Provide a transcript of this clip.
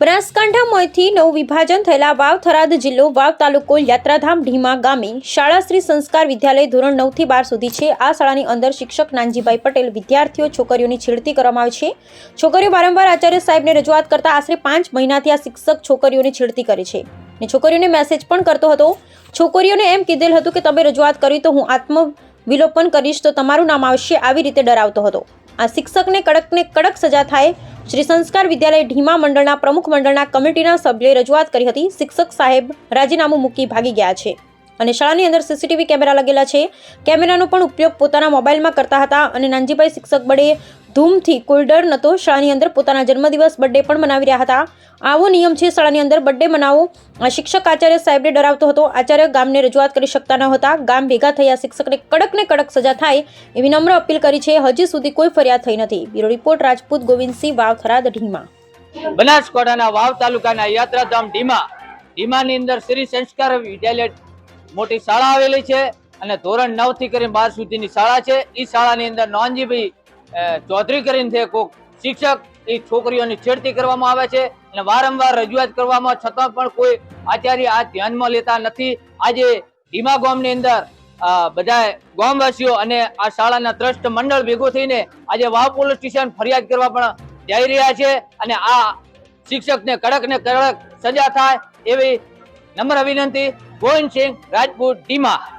બનાસકાંઠા મોયથી નવું વિભાજન થયેલા વાવ થરાદ જિલ્લો વાવ તાલુકો યાત્રાધામ ઢીમા ગામે શાળા શ્રી સંસ્કાર વિદ્યાલય ધોરણ નવથી બાર સુધી છે. આ શાળાની અંદર શિક્ષક નાનજીભાઈ પટેલ, વિદ્યાર્થીઓ, છોકરીઓની છેડતી કરવામાં આવે છે. છોકરીઓ વારંવાર આચાર્ય સાહેબને રજૂઆત કરતા આશરે પાંચ મહિનાથી આ શિક્ષક છોકરીઓની છેડતી કરે છે અને છોકરીઓને મેસેજ પણ કરતો હતો. છોકરીઓને એમ કીધેલ હતું કે, તમે રજૂઆત કરી તો હું આત્મ વિલોપન કરીશ તો તમારું નામ આવશે, આવી રીતે ડરાવતો હતો. આ શિક્ષકને કડકને કડક સજા થાય શ્રી સંસ્કાર વિદ્યાલય ઢીમા મંડળના પ્રમુખ મંડળના કમિટીના સભ્યોએ રજૂઆત કરી હતી. શિક્ષક સાહેબ રાજીનામું મૂકી ભાગી ગયા છે. અને શાળાની અંદર સીસીટીવી કેમેરા લાગેલા છે. કેમેરાનો પણ ઉપયોગ પોતાના મોબાઈલમાં કરતા હતા અને નાનજીભાઈ શિક્ષક બળે ધૂમથી કોઈ ડર નહોતો. શાળાની અંદર પોતાના જન્મદિવસ બર્થડે પણ મનાવી રહ્યા હતા. આવો નિયમ છે, શાળાની અંદર બર્થડે મનાવો. આ શિક્ષક આચાર્ય સાહેબને ડરાવતો હતો. આચાર્ય ગામને રજૂઆત કરી શકતા ન હતા. ગામ ભેગા થયા શિક્ષકને કડક ને કડક સજા થાય એવી નમ્ર અપીલ કરી છે. હજી સુધી કોઈ ફરિયાદ થઈ નથી. બ્યુરો રિપોર્ટ, રાજપૂત ગોવિંદસિંહ વાવ થરાદ ઢીમા બનાસકાંઠાના વાવ તાલુકાના યાત્રાધામ ઢીમા ઢીમાની અંદર શ્રી સંસ્કાર વિદ્યાલય મોટી શાળા આવેલી છે અને ધોરણ નવથી કરીને બાર સુધીની શાળા છે. એ શાળાની અંદર નોનજીભાઈ ચૌધરી કરીને છે કોક શિક્ષક. એ છોકરીઓની છેડતી કરવામાં આવે છે અને વારંવાર રજૂઆત કરવામાં છતાં પણ કોઈ આચાર્ય આ ધ્યાનમાં લેતા નથી. આજે ધીમા ગામની અંદર બધા ગામવાસીઓ અને આ શાળાના ટ્રસ્ટ મંડળ ભેગું થઈને આજે વાવ પોલીસ સ્ટેશન ફરિયાદ કરવા પણ જઈ રહ્યા છે અને આ શિક્ષકને કડક ને કડક સજા થાય એવી નમ્ર વિનંતી ગોવિંદસિંહ રાજપૂત ડીમા